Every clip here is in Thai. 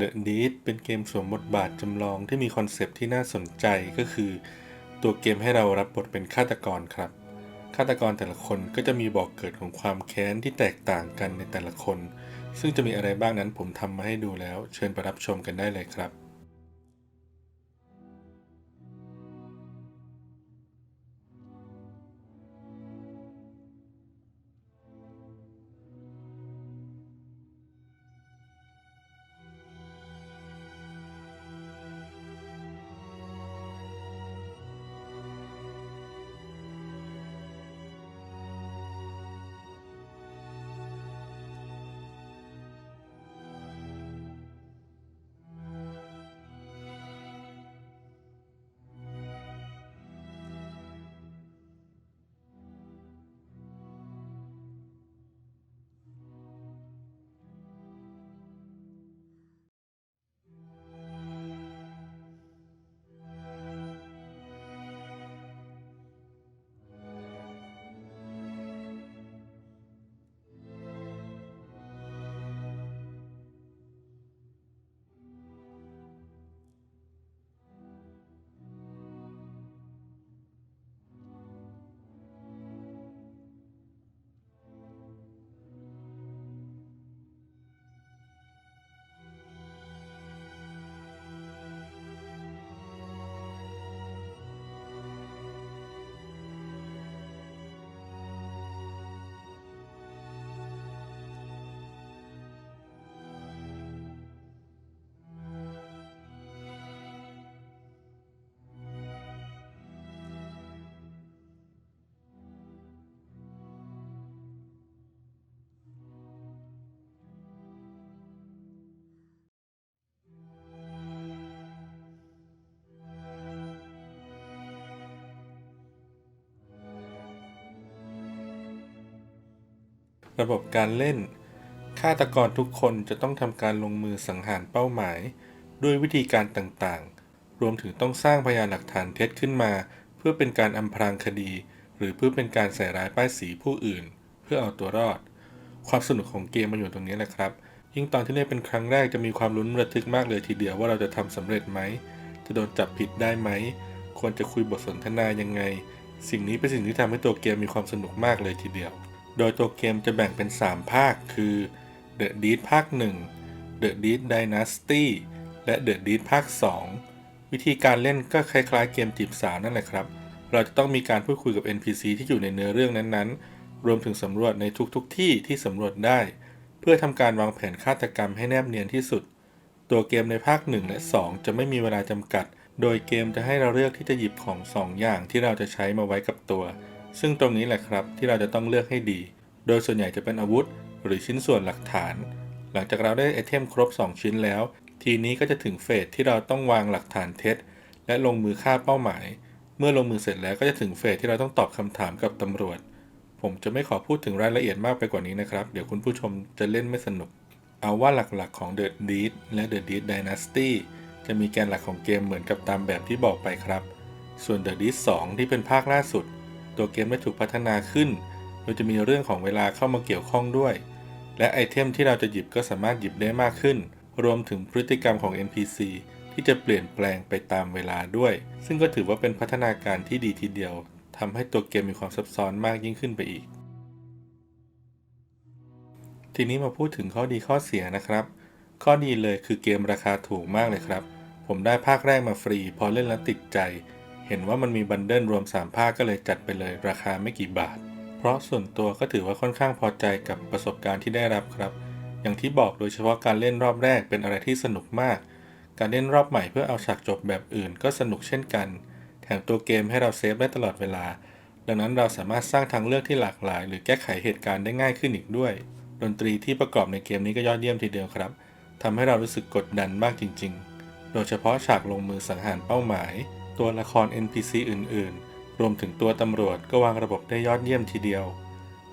The Deed เป็นเกมสวมบทบาทจำลองที่มีคอนเซปต์ที่น่าสนใจก็คือ ตัวเกมให้เรารับบทเป็นฆาตกรครับ ฆาตกรแต่ละคนก็จะมีบอกเกิดของความแค้นที่แตกต่างกันในแต่ละคน ซึ่งจะมีอะไรบ้างนั้นผมทำมาให้ดูแล้ว เชิญไปรับชมกันได้เลยครับ ระบบการเล่น ฆาตกรทุกคนจะต้องทำการลงมือสังหารเป้าหมาย ด้วยวิธีการต่างๆ รวมถึงต้องสร้างพยานหลักฐานเท็จขึ้นมา เพื่อเป็นการอำพรางคดี หรือเพื่อเป็นการใส่ร้ายป้ายสีผู้อื่น เพื่อเอาตัวรอด ความสนุกของเกมมาอยู่ตรงนี้แหละครับยิ่งตอนที่เล่นเป็นครั้งแรกจะมีความลุ้นระทึกมากเลยทีเดียวว่าเราจะทำสำเร็จไหม จะโดนจับผิดได้ไหม ควรจะคุยบทสนทนายังไง สิ่งนี้เป็นสิ่งที่ทำให้ตัวเกมมีความสนุกมากเลยทีเดียว โดยตัวเกมจะแบ่งเป็น 3 ภาคคือ The Deed ภาค 1 The Deed Dynasty และ The Deed ภาค 2 วิธีการเล่นก็คล้ายๆเกมจีบสาวนั่นแหละครับ เราจะต้องมีการพูดคุยกับ NPC ที่อยู่ในเนื้อเรื่องนั้นๆ รวมถึงสำรวจในทุกๆที่ที่สำรวจได้ เพื่อทำการวางแผนฆาตกรรมให้แนบเนียนที่สุด ตัวเกมในภาค 1 และ 2 จะไม่มีเวลาจำกัด โดยเกมจะให้เราเลือกที่จะหยิบของ 2 อย่างที่เราจะใช้มาไว้กับตัว ซึ่งตรงนี้แหละครับที่เราจะต้องเลือกให้ดี โดยส่วนใหญ่จะเป็นอาวุธ หรือชิ้นส่วนหลักฐาน หลังจากเราได้ไอเทมครบ 2 ชิ้นแล้ว ทีนี้ก็จะถึงเฟสที่เราต้องวางหลักฐานเท็จ และลงมือฆ่าเป้าหมาย เมื่อลงมือเสร็จแล้วก็จะถึงเฟสที่เราต้องตอบคำถามกับตำรวจ ผมจะไม่ขอพูดถึงรายละเอียดมากไปกว่านี้นะครับ เดี๋ยวคุณผู้ชมจะเล่นไม่สนุก เอาว่าหลักๆของ The Deed และ The Deed Dynasty จะมีแกนหลักของเกมเหมือนกับตามแบบที่บอกไปครับ ส่วน The Deed 2 ที่เป็นภาคล่าสุด ตัวเกมได้ถูกพัฒนาขึ้น โดยจะมีเรื่องของเวลาเข้ามาเกี่ยวข้องด้วย และไอเทมที่เราจะหยิบก็สามารถหยิบได้มากขึ้น รวมถึงพฤติกรรมของ NPC ที่จะเปลี่ยนแปลงไปตามเวลาด้วย ซึ่งก็ถือว่าเป็นพัฒนาการที่ดีทีเดียวทำให้ตัวเกมมีความซับซ้อนมากยิ่งขึ้นไปอีก ทีนี้มาพูดถึงข้อดีข้อเสียนะครับ ข้อดีเลยคือเกมราคาถูกมากเลยครับ ผมได้ภาคแรกมาฟรี พอเล่นแล้วติดใจ เห็นว่ามันมีบันเดิลรวม 3 ภาคก็เลยจัดไปเลยราคาไม่กี่บาท เพราะส่วนตัวก็ถือว่าค่อนข้างพอใจกับประสบการณ์ที่ได้รับครับ อย่างที่บอกโดยเฉพาะการเล่นรอบแรกเป็นอะไรที่สนุกมาก การเล่นรอบใหม่เพื่อเอาฉากจบแบบอื่นก็สนุกเช่นกัน แถมตัวเกมให้เราเซฟได้ตลอดเวลา ดังนั้นเราสามารถสร้างทางเลือกที่หลากหลาย หรือแก้ไขเหตุการณ์ได้ง่ายขึ้นอีกด้วย ดนตรีที่ประกอบในเกมนี้ก็ยอดเยี่ยมทีเดียวครับทำให้เรารู้สึกกดดันมากจริง ๆ โดยเฉพาะฉากลงมือสังหารเป้าหมาย ตัวละคร NPC อื่น ๆ รวมถึงตัวตำรวจก็วางระบบได้ยอดเยี่ยมทีเดียว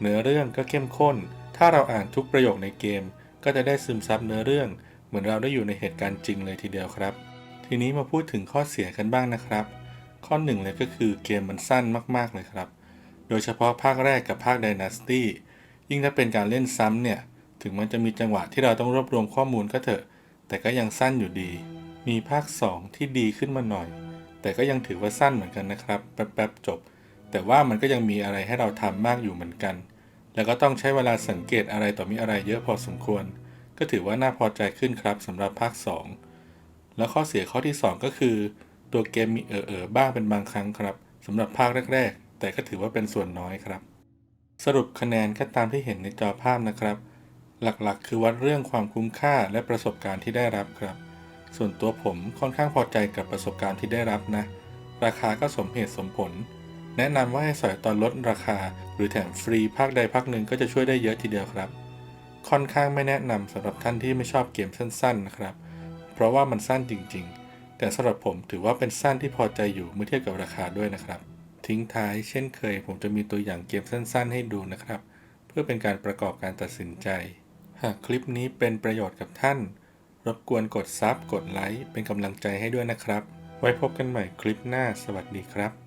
เนื้อเรื่องก็เข้มข้น ถ้าเราอ่านทุกประโยคในเกม ก็จะได้ซึมซับเนื้อเรื่อง เหมือนเราได้อยู่ในเหตุการณ์จริงเลยทีเดียวครับ ทีนี้มาพูดถึงข้อเสียกันบ้างนะครับ ข้อหนึ่งเลยก็คือเกมมันสั้นมากๆเลยครับ โดยเฉพาะภาคแรกกับภาค Dynasty ยิ่งถ้าเป็นการเล่นซ้ำเนี่ยถึงมันจะมีจังหวะที่เราต้องรวบรวมข้อมูลก็เถอะ แต่ก็ยังสั้นอยู่ดี มีภาค 2 ที่ดีขึ้นมาหน่อย แต่ก็ยังถือว่าสั้นเหมือนกันนะครับ แป๊บๆจบ แต่ว่ามันก็ยังมีอะไรให้เราทำมากอยู่เหมือนกัน แล้วก็ต้องใช้เวลาสังเกตอะไรต่อมีอะไรเยอะพอสมควร ก็ถือว่าน่าพอใจขึ้นครับสำหรับภาค 2 แล้วข้อเสียข้อที่ 2 ก็คือ ตัวเกมมีเออๆบ้างเป็นบางครั้งครับสำหรับภาคแรก ๆ แต่ก็ถือว่าเป็นส่วนน้อยครับ สรุปคะแนนก็ตามที่เห็นในจอภาพนะครับ หลักๆ คือวัดเรื่องความคุ้มค่าและประสบการณ์ที่ได้รับครับ ส่วนตัวผมค่อนข้างพอใจกับประสบการณ์ที่ได้รับนะ ราคาก็สมเหตุสมผล แนะนำว่าให้สอยตอนลดราคา หรือแถมฟรีภาคใดภาคหนึ่งก็จะช่วยได้เยอะทีเดียวครับ ค่อนข้างไม่แนะนำสำหรับท่านที่ไม่ชอบเกมสั้นๆนะครับ เพราะว่ามันสั้นจริงๆ แต่สำหรับผมถือว่าเป็นสั้นที่พอใจอยู่เมื่อเทียบกับราคาด้วยนะครับ ทิ้งท้ายเช่นเคย ผมจะมีตัวอย่างเกมสั้น ๆ ให้ดูนะครับ เพื่อเป็นการประกอบการตัดสินใจ หากคลิปนี้เป็นประโยชน์กับท่าน รบกวนกดซับกดไลค์เป็นกำลังใจให้ด้วยนะครับ ไว้พบกันใหม่คลิปหน้า สวัสดีครับ